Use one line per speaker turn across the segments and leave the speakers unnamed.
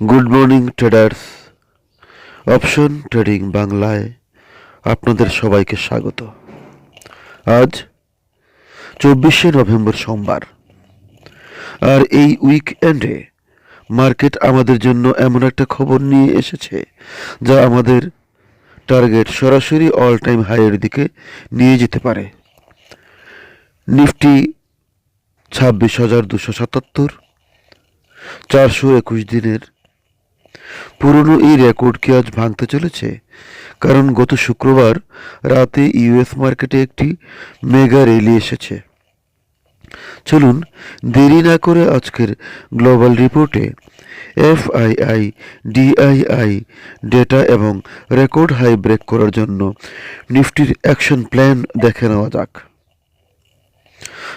Good morning, traders. Option, trading বাংলায় আপনাদের সবাইকে স্বাগত। আজ চব্বিশে নভেম্বর সোমবার। আর এই উইকএন্ডে মার্কেট আমাদের জন্য এমন একটা খবর নিয়ে এসেছে, যা আমাদের টার্গেট সরাসরি অল টাইম হাইয়ের দিকে নিয়ে যেতে পারে। নিফটি ছাব্বিশ হাজার দুশো সাতাত্তর, চারশো একুশ দিনের পুরনো এই রেকর্ড কি আজ ভাঙতে চলেছে? কারণ গত শুক্রবার রাতে ইউএস মার্কেটে একটি মেগা র্যালি এসেছে। চলুন দেরি না করে আজকের গ্লোবাল রিপোর্টে এফআইআই ডিআইআই ডেটা এবং রেকর্ড হাই ব্রেক করার জন্য নিফটির অ্যাকশন প্ল্যান দেখে নেওয়া যাক।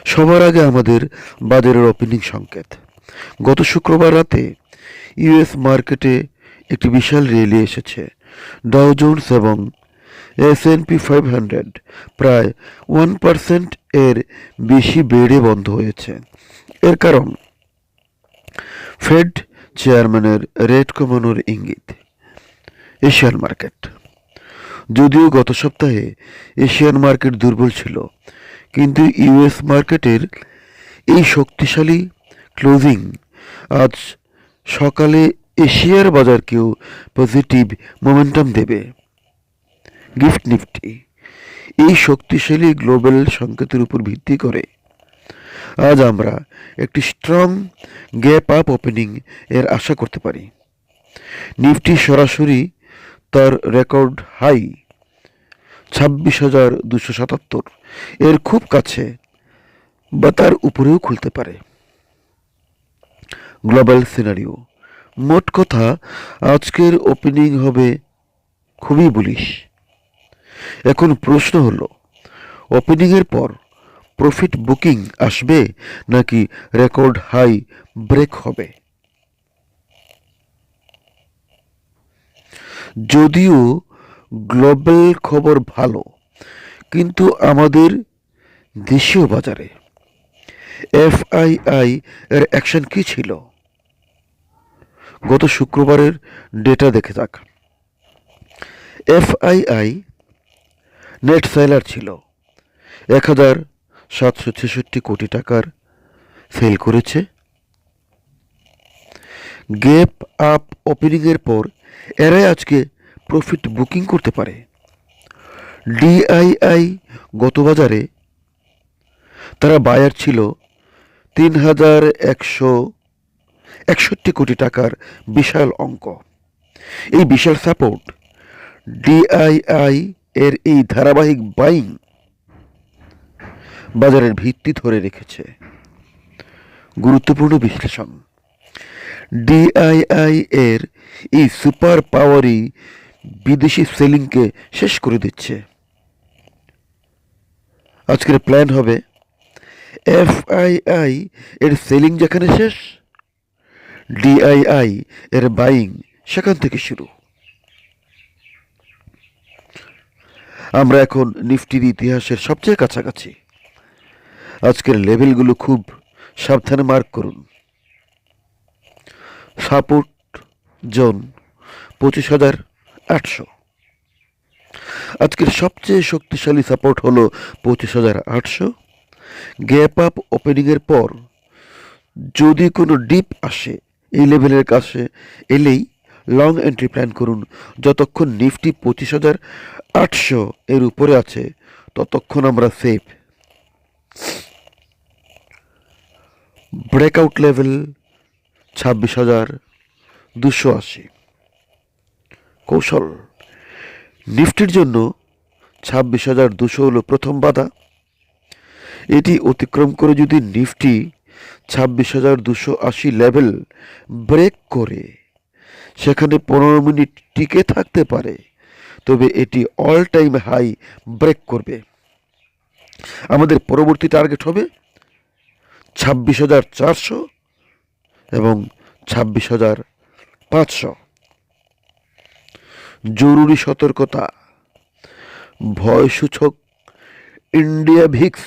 সবার আগে আমাদের বাজারের ওপেনিং সংকেত। গত শুক্রবার রাতে ইউএস মার্কেটে একটি বিশাল র্যালি এসেছে। ডাও জোন্স এবং S N P five hundred প্রায় ওয়ান পার্সেন্ট এর বেশি বেড়ে বন্ধ হয়েছে। এর কারণ? ফেড চেয়ারম্যানের রেট কমানোর ইঙ্গিত। Asian market. যদিও গত সপ্তাহে এশিয়ান মার্কেট দুর্বল ছিল, কিন্তু ইউএস মার্কেটের এই শক্তিশালী ক্লোজিং আজ সকালে এশিয়ার বাজারকেও পজিটিভ মোমেন্টাম দেবে। গিফট নিফটি এই শক্তিশালী গ্লোবাল সংকেতের উপর ভিত্তি করে। আজ আমরা একটি স্ট্রং গ্যাপ আপ ওপেনিং এর আশা করতে পারি। নিফটি সরাসরি তার রেকর্ড হাই ছাব্বিশ হাজার দুশো সাতাত্তর। এর খুব কাছে বা তার উপরেও খুলতে পারে। গ্লোবাল সিনারিও মোট কথা, আজকের ওপেনিং হবে খুবই বুলিশ এখন প্রশ্ন হলো ওপেনিংয়ের পর প্রফিট বুকিং আসবে নাকি রেকর্ড হাই ব্রেক হবে? যদিও গ্লোবাল খবর ভালো, কিন্তু আমাদের দেশীয় বাজারে এফআইআই এর অ্যাকশন কি ছিল? গত শুক্রবারের ডেটা দেখে যাক এফআইআই নেট সেলার ছিল। এক হাজার সাতশো ছেষট্টি কোটি টাকার সেল করেছে। গ্যাপ আপ ওপেনিংয়ের পর এরাই আজকে প্রফিট বুকিং করতে পারে। ডিআইআই গত বাজারে তারা বায়ার ছিল তিন হাজার একশো একষট্টি কোটি টাকার বিশাল অঙ্ক। এই বিশাল সাপোর্ট ডিআইআই এর এই ধারাবাহিক বাইং বাজারের ভিত্তি ধরে রেখেছে। গুরুত্বপূর্ণ বিশ্লেষণ। ডিআইআই এর এই সুপার পাওয়ারই বিদেশি সেলিংকে শেষ করে দিচ্ছে। আজকের প্ল্যান হবে এফআইআই এর সেলিং যেখানে শেষ ডিআইআই এর বাইং সেখান থেকে শুরু। আমরা এখন নিফটির ইতিহাসের সবচেয়ে কাছাকাছি। আজকের লেভেলগুলো খুব সাবধানে মার্ক করুন। সাপোর্ট জোন পঁচিশ হাজার আটশো। আজকের সবচেয়ে শক্তিশালী সাপোর্ট হলো পঁচিশ হাজার আটশো। গ্যাপ আপ ওপেনিংয়ের পর যদি কোনো ডিপ আসে এই লেভেলের কাছে এলেই লং এন্ট্রি প্ল্যান করুন। যতক্ষণ নিফটি পঁচিশ হাজার আটশো এর উপরে আছে, ততক্ষণ আমরা সেফ ব্রেকআউট লেভেল ছাব্বিশ হাজার দুশো আশি। কৌশল। নিফটির জন্য ছাব্বিশ হাজার দুশো হলো প্রথম বাধা। এটি অতিক্রম করে যদি নিফটি ছাব্বিশ হাজার দুশো আশি লেভেল ব্রেক করে। সেখানে পনেরো মিনিট টিকে থাকতে পারে, তবে এটি অল টাইম হাই ব্রেক করবে। আমাদের পরবর্তী টার্গেট হবে ছাব্বিশ হাজার চারশো এবং ছাব্বিশ হাজার পাঁচশো। জরুরি সতর্কতা ভয় সূচক ইন্ডিয়া ভিক্স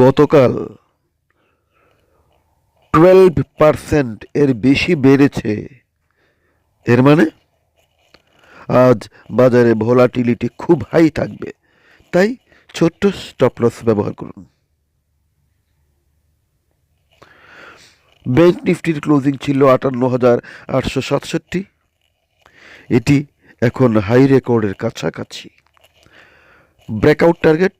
গতকাল টুয়েলভ পার্সেন্ট এর বেশি বেড়েছে। এর মানে? আজ বাজারে ভোলাটিলিটি খুব হাই থাকবে। তাই ছোট্ট স্টপ লস ব্যবহার করুন। ব্যাংক নিফটির ক্লোজিং ছিল আটান্ন হাজার আটশো সাতষট্টি। এটি এখন হাই রেকর্ডের কাছাকাছি। ব্রেকআউট টার্গেট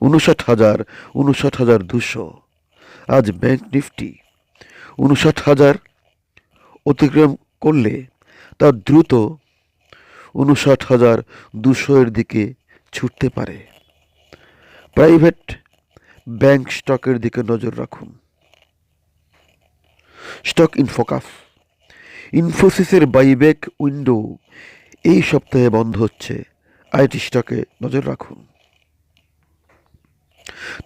উনষাট হাজার উনষাট হাজার দুশো। আজ ব্যাংক নিফটি উনষাট হাজার অতিক্রম করলে তা দ্রুত উনষাট হাজার দুশো এর দিকে ছুটতে পারে। প্রাইভেট ব্যাংক স্টকের দিকে নজর রাখুন। স্টক ইন ফোকাস ইনফোসিসের বাইব্যাক উইন্ডো এই সপ্তাহে বন্ধ হচ্ছে। আইটি স্টকে নজর রাখুন।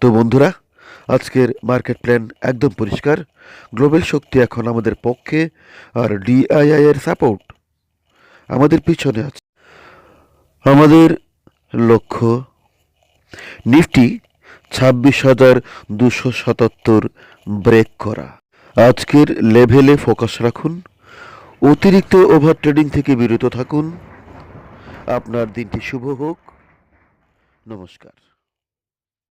তো বন্ধুরা আজকের মার্কেট প্ল্যান একদম পরিষ্কার। গ্লোবাল শক্তি এখন আমাদের পক্ষে আর ডিআইআই এর সাপোর্ট আমাদের পিছনে আছে। আমাদের লক্ষ্য নিফটি ছাব্বিশ হাজার দুশো সাতাত্তর ব্রেক করা। আজকের লেভেলে ফোকাস রাখুন। অতিরিক্ত ওভার ট্রেডিং থেকে বিরত থাকুন। আপনার দিনটি শুভ হোক। নমস্কার।